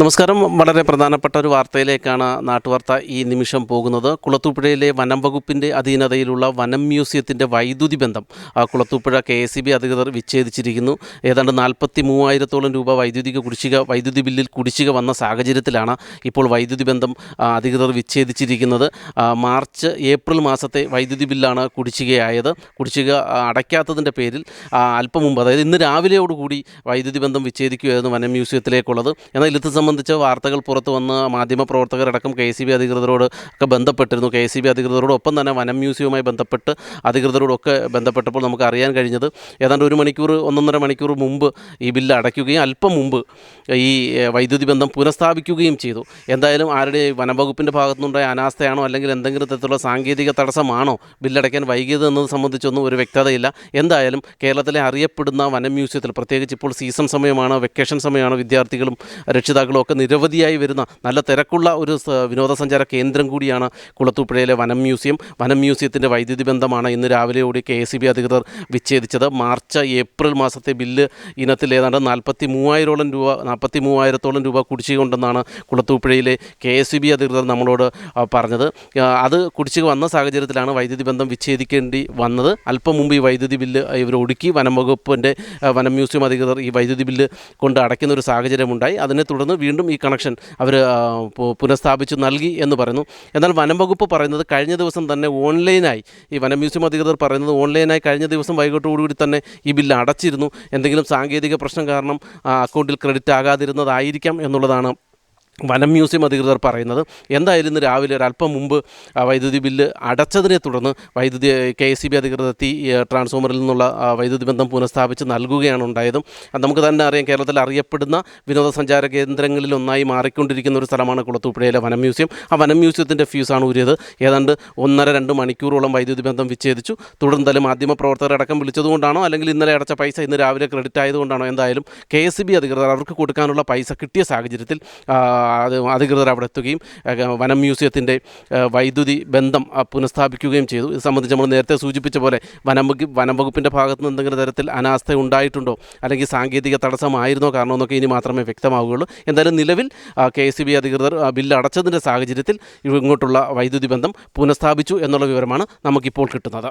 നമസ്കാരം. വളരെ പ്രധാനപ്പെട്ട ഒരു വാർത്തയിലേക്കാണ് നാട്ടുവാർത്ത ഈ നിമിഷം പോകുന്നത്. കുളത്തൂപ്പുഴയിലെ വനം വകുപ്പിന്റെ അധീനതയിലുള്ള വനം മ്യൂസിയത്തിന്റെ വൈദ്യുതി ബന്ധം കുളത്തൂപ്പുഴ കെ എസ് ബി അധികൃതർ വിച്ഛേദിച്ചിരിക്കുന്നു. ഏതാണ്ട് നാൽപ്പത്തി മൂവായിരത്തോളം രൂപ വൈദ്യുതി കുടിശ്ശിക വൈദ്യുതി ബില്ലിൽ കുടിശ്ശിക വന്ന സാഹചര്യത്തിലാണ് ഇപ്പോൾ വൈദ്യുതി ബന്ധം അധികൃതർ വിച്ഛേദിച്ചിരിക്കുന്നത്. മാർച്ച് ഏപ്രിൽ മാസത്തെ വൈദ്യുതി ബില്ലാണ് കുടിശ്ശികയായത്. കുടിശ്ശിക അടയ്ക്കാത്തതിന്റെ പേരിൽ അല്പം മുമ്പ് അതായത് ഇന്ന് രാവിലെയോടുകൂടി വൈദ്യുതി ബന്ധം വിച്ഛേദിക്കുകയായിരുന്നു വനം മ്യൂസിയത്തിലേക്കുള്ളത്. എന്നാൽ ഇത് സംബന്ധിച്ച് വാർത്തകൾ പുറത്തു വന്ന് മാധ്യമപ്രവർത്തകരടക്കം കെ സി ബി അധികൃതരോട് ഒക്കെ ബന്ധപ്പെട്ടിരുന്നു. കെ സി ബി അധികൃതരോടൊപ്പം തന്നെ വനം മ്യൂസിയവുമായി ബന്ധപ്പെട്ട് അധികൃതരോടൊക്കെ ബന്ധപ്പെട്ടപ്പോൾ നമുക്ക് അറിയാൻ കഴിഞ്ഞത് ഏതാണ്ട് ഒരു മണിക്കൂർ ഒന്നൊന്നര മണിക്കൂർ മുമ്പ് ഈ ബില്ല് അടയ്ക്കുകയും അല്പം മുമ്പ് ഈ വൈദ്യുതി ബന്ധം പുനഃസ്ഥാപിക്കുകയും ചെയ്തു. എന്തായാലും ആരുടെ വനംവകുപ്പിന്റെ ഭാഗത്തുനിന്നുണ്ടായ അനാസ്ഥയാണോ അല്ലെങ്കിൽ എന്തെങ്കിലും തരത്തിലുള്ള സാങ്കേതിക തടസ്സമാണോ ബില്ലടയ്ക്കാൻ വൈകിയത് എന്നത് സംബന്ധിച്ചൊന്നും ഒരു വ്യക്തതയില്ല. എന്തായാലും കേരളത്തിലെ അറിയപ്പെടുന്ന വനം മ്യൂസിയത്തിൽ പ്രത്യേകിച്ച് ഇപ്പോൾ സീസൺ സമയമാണ് വെക്കേഷൻ സമയമാണ് വിദ്യാർത്ഥികളും രക്ഷിതാക്കളും ഒക്കെ നിരവധിയായി വരുന്ന നല്ല തിരക്കുള്ള ഒരു വിനോദസഞ്ചാര കേന്ദ്രം കൂടിയാണ് കുളത്തൂപ്പുഴയിലെ വനം മ്യൂസിയം. വനം മ്യൂസിയത്തിന്റെ വൈദ്യുതി ബന്ധമാണ് ഇന്ന് രാവിലെയോടെ കെ എസ് ബി അധികൃതർ വിച്ഛേദിച്ചത്. മാർച്ച് ഏപ്രിൽ മാസത്തെ ബില്ല് ഇനത്തിൽ ഏതാണ്ട് നാൽപ്പത്തി മൂവായിരോളം രൂപ നാൽപ്പത്തി മൂവായിരത്തോളം രൂപ കുടിശ്ശിക ഉണ്ടെന്നാണ് കുളത്തൂപ്പുഴയിലെ കെ എസ് ബി അധികൃതർ നമ്മളോട് പറഞ്ഞത്. അത് കുടിശ്ശിക വന്ന സാഹചര്യത്തിലാണ് വൈദ്യുതി ബന്ധം വിച്ഛേദിക്കേണ്ടി വന്നത്. അല്പം മുമ്പ് ഈ വൈദ്യുതി ബില്ല് ഇവർ ഒടുക്കി വനം വകുപ്പിന്റെ വനം മ്യൂസിയം അധികൃതർ ഈ വൈദ്യുതി ബില്ല് കൊണ്ട് അടയ്ക്കുന്ന ഒരു സാഹചര്യമുണ്ടായി. അതിനെ തുടർന്ന് വീണ്ടും ഈ കണക്ഷൻ അവർ പുനഃസ്ഥാപിച്ച് നൽകി എന്ന് പറയുന്നു. എന്നാൽ വനം വകുപ്പ് പറയുന്നത് കഴിഞ്ഞ ദിവസം തന്നെ ഓൺലൈനായി ഈ വനം മ്യൂസിയം അധികൃതർ പറയുന്നത് ഓൺലൈനായി കഴിഞ്ഞ ദിവസം വൈകിട്ടോടുകൂടി തന്നെ ഈ ബില്ല് അടച്ചിരുന്നു. എന്തെങ്കിലും സാങ്കേതിക പ്രശ്നം കാരണം അക്കൗണ്ടിൽ ക്രെഡിറ്റ് ആകാതിരുന്നതായിരിക്കാം എന്നുള്ളതാണ് വനം മ്യൂസിയം അധികൃതർ പറയുന്നത് എന്തായാലും ഇന്ന് രാവിലെ ഒരല്പം മുമ്പ് വൈദ്യുതി ബില്ല് അടച്ചതിനെ തുടർന്ന് വൈദ്യുതി കെ എസ് സി ബി അധികൃതർ എത്തി ട്രാൻസ്ഫോമറിൽ നിന്നുള്ള വൈദ്യുതി ബന്ധം പുനഃസ്ഥാപിച്ച് നൽകുകയാണ് ഉണ്ടായതും. നമുക്ക് തന്നെ അറിയാം കേരളത്തിൽ അറിയപ്പെടുന്ന വിനോദസഞ്ചാര കേന്ദ്രങ്ങളിൽ ഒന്നായി മാറിക്കൊണ്ടിരിക്കുന്ന ഒരു സ്ഥലമാണ് കുളത്തൂപ്പുഴയിലെ വനം മ്യൂസിയം ആ വനം മ്യൂസിയത്തിന്റെ ഫ്യൂസാണ് ഊരിയത്. ഏതാണ്ട് ഒന്നര രണ്ട് മണിക്കൂറോളം വൈദ്യുതി ബന്ധം വിച്ഛേദിച്ചു. തുടർന്ന് മാധ്യമ പ്രവർത്തകരടക്കം വിളിച്ചതുകൊണ്ടാണോ അല്ലെങ്കിൽ ഇന്നലെ അടച്ച പൈസ ഇന്ന് രാവിലെ ക്രെഡിറ്റ് ആയതുകൊണ്ടാണോ എന്തായാലും കെ എസ് സി ബി അധികൃതർ അവർക്ക് കൊടുക്കാനുള്ള പൈസ കിട്ടിയ സാഹചര്യത്തിൽ അത് അധികൃതർ അവിടെ എത്തുകയും വനം മ്യൂസിയത്തിന്റെ വൈദ്യുതി ബന്ധം പുനഃസ്ഥാപിക്കുകയും ചെയ്തു. ഇത് സംബന്ധിച്ച് നമ്മൾ നേരത്തെ സൂചിപ്പിച്ച പോലെ വനം വനം ഭാഗത്ത് നിന്ന് എന്തെങ്കിലും തരത്തിൽ അനാസ്ഥ ഉണ്ടായിട്ടുണ്ടോ അല്ലെങ്കിൽ സാങ്കേതിക തടസ്സമായിരുന്നോ കാരണമെന്നൊക്കെ ഇനി മാത്രമേ വ്യക്തമാവുകയുള്ളൂ. എന്തായാലും നിലവിൽ കെ എസ് ബി അധികൃതർ ബില്ല് അടച്ചതിന്റെ സാഹചര്യത്തിൽ ഇങ്ങോട്ടുള്ള വൈദ്യുതി ബന്ധം പുനഃസ്ഥാപിച്ചു എന്നുള്ള വിവരമാണ് നമുക്കിപ്പോൾ കിട്ടുന്നത്.